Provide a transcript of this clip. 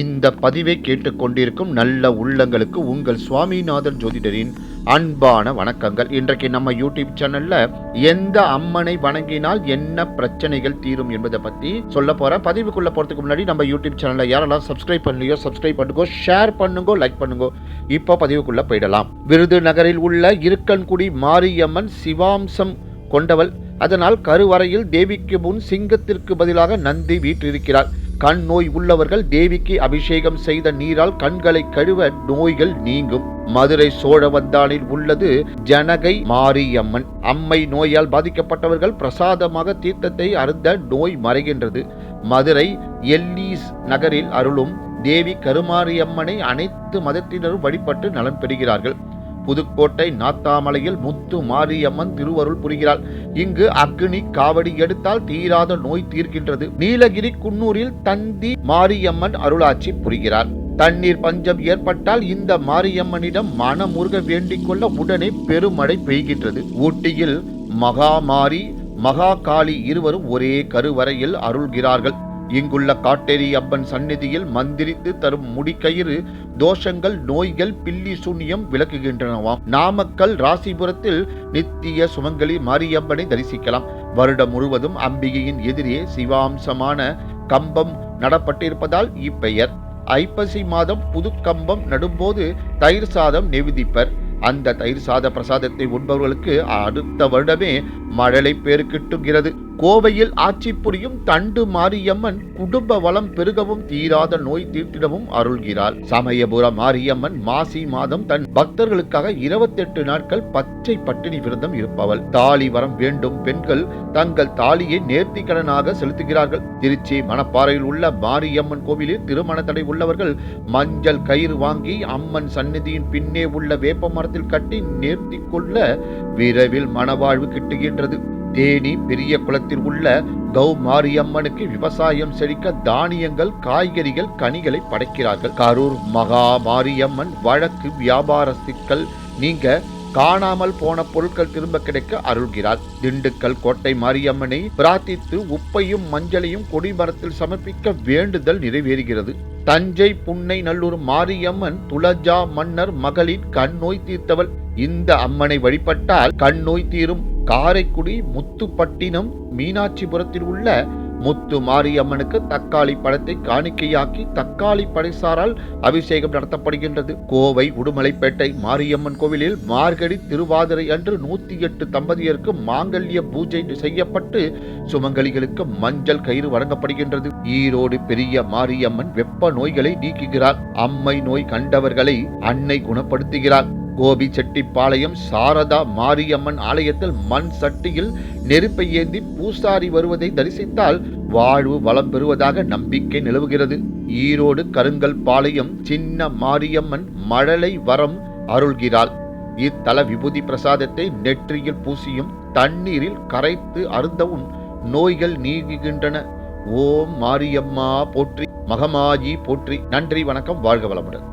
இந்த பதிவை கேட்டுக்கொண்டிருக்கும் நல்ல உள்ளங்களுக்கு உங்கள் சுவாமிநாதன் ஜோதிடரின் அன்பான வணக்கங்கள். இன்றைக்கு நம்ம யூடியூப் சேனல்ல எந்த அம்மனை வணங்கினால் என்ன பிரச்சனைகள் தீரும் என்பதை பத்தி சொல்ல போறேன். பதிவுக்குள்ள போறதுக்கு முன்னாடி நம்ம யூடியூப் சேனல்ல யாரெல்லாம் சப்ஸ்கிரைப் பண்ணலையோ சப்ஸ்கிரைப் பண்ணுங்க ஷேர் பண்ணுங்க லைக் பண்ணுங்க இப்போ பதிவுக்குள்ள போயிடலாம். விருதுநகரில் உள்ள இருக்கன்குடி மாரியம்மன் சிவாம்சம் கொண்டவள். அதனால் கருவறையில் தேவிக்கு முன் சிங்கத்திற்கு பதிலாக நந்தி வீற்றிருக்கிறார் கண் நோய் உள்ளவர்கள் தேவிக்கு அபிஷேகம் செய்த நீரால் கண்களை கழுவ நோய்கள் நீங்கும். மதுரை சோழவந்தானில் உள்ளது ஜனகை மாரியம்மன். அம்மை நோயால் பாதிக்கப்பட்டவர்கள் பிரசாதமாக தீர்த்தத்தை அருந்த நோய் மறைகின்றது. மதுரை எல்லீஸ் நகரில் அருளும் தேவி கருமாரியம்மனை அனைத்து மதத்தினரும் வழிபட்டு நலம் பெறுகிறார்கள். புதுக்கோட்டை நாத்தாமலையில் முத்து மாரியம்மன் திருவருள் புரிகிறாள். இங்கு அக்னி காவடி எடுத்தால் தீராத நோய் தீர்க்கின்றது. நீலகிரி குன்னூரில் தந்தி மாரியம்மன் அருளாட்சி புரிகிறார். தண்ணீர் பஞ்சம் ஏற்பட்டால் இந்த மாரியம்மனிடம் மனமுருக வேண்டிக் கொள்ள உடனே பெருமழை பெய்கின்றது. ஊட்டியில் மகாமாரி மகா காளி இருவரும் ஒரே கருவறையில் அருள்கிறார்கள். இங்குள்ள காட்டேரி அப்பன் சந்நிதியில் மந்திரித்து தரும் முடிக்கயிறு தோஷங்கள் நோய்கள் பில்லி சூன்யம் விளக்குகின்றனவாம். நாமக்கல் ராசிபுரத்தில் நித்திய சுமங்கலி மாரியம்மனை தரிசிக்கலாம். வருடம் முழுவதும் அம்பிகையின் எதிரே சிவாம்சமான கம்பம் நடப்பட்டிருப்பதால் இப்பெயர். ஐப்பசி மாதம் புதுக்கம்பம் நடும்போது தயிர் சாதம் நெவிதிப்பர். அந்த தயிர் சாத பிரசாதத்தை உண்பவர்களுக்கு அடுத்த வருடமே மழலை பேரு கிட்டுகிறது. கோவையில் ஆட்சி புரியும் தண்டு மாரியம்மன் குடும்ப வளம் பெருகவும் தீராத நோய் தீர்த்திடவும் அருள்கிறாள். சமயபுர மாரியம்மன் மாசி மாதம் தன் பக்தர்களுக்காக இருபத்தெட்டு நாட்கள் பச்சை பட்டினி விரதம் இருப்பவள். தாலி வரம் வேண்டும் பெண்கள் தங்கள் தாலியை நேர்த்திக்கடனாக செலுத்துகிறார்கள். திருச்சி மணப்பாறையில் உள்ள மாரியம்மன் கோவிலில் திருமண தடை உள்ளவர்கள் மஞ்சள் கயிறு வாங்கி அம்மன் சந்நிதியின் பின்னே உள்ள வேப்ப மரத்தில் கட்டி நேர்த்தி கொள்ள விரைவில் மணவாழ்வு கிட்டுகின்றது. தேனி பெரிய குளத்தில் உள்ள கௌ மாரியம்மனுக்கு விவசாயம் செழிக்க தானியங்கள் காய்கறிகள் கனிகளை படைக்கிறார்கள். கரூர் மகா மாரியம்மன் வழக்கு வியாபார சிக்கல் நீங்க காணாமல் போன பொருட்கள் திரும்ப கிடைக்க அருள்கிறார். திண்டுக்கல் கோட்டை மாரியம்மனை பிரார்த்தித்து உப்பையும் மஞ்சளையும் கொடிமரத்தில் சமர்ப்பிக்க வேண்டுதல் நிறைவேறுகிறது. தஞ்சை புன்னை நல்லூர் மாரியம்மன் துளஜா மன்னர் மகளின் கண் நோய் தீர்த்தவள். இந்த அம்மனை வழிபட்டால் கண் நோய் தீரும். காரைக்குடி முத்துப்பட்டினம் மீனாட்சிபுரத்தில் உள்ள முத்து மாரியம்மனுக்கு தக்காளி பழத்தை காணிக்கையாக்கி தக்காளி படைசாரால் அபிஷேகம் நடத்தப்படுகின்றது. கோவை உடுமலைப்பேட்டை மாரியம்மன் கோவிலில் மார்கழி திருவாதிரை அன்று நூத்தி எட்டு தம்பதியருக்கு மாங்கல்ய பூஜை செய்யப்பட்டு சுமங்கலிகளுக்கு மஞ்சள் கயிறு வழங்கப்படுகின்றது. ஈரோடு பெரிய மாரியம்மன் வெப்ப நோய்களை நீக்குகிறார். அம்மை நோய் கண்டவர்களை அன்னை குணப்படுத்துகிறார். கோபி செட்டிப்பாளையம் சாரதா மாரியம்மன் ஆலயத்தில் மண் சட்டியில் நெருப்பை ஏந்தி பூசாரி வருவதை தரிசித்தால் வாழ்வு வளம் பெறுவதாக நம்பிக்கை நிலவுகிறது. ஈரோடு கருங்கல் பாளையம் சின்ன மாரியம்மன் மழலை வரம் அருள்கிறாள். இத்தல விபூதி பிரசாதத்தை நெற்றியில் பூசியும் தண்ணீரில் கரைத்து அருந்தவும் நோய்கள் நீங்குகின்றன. ஓம் மாரியம்மா போற்றி மகமாயி போற்றி. நன்றி வணக்கம் வாழ்க வளமுடன்.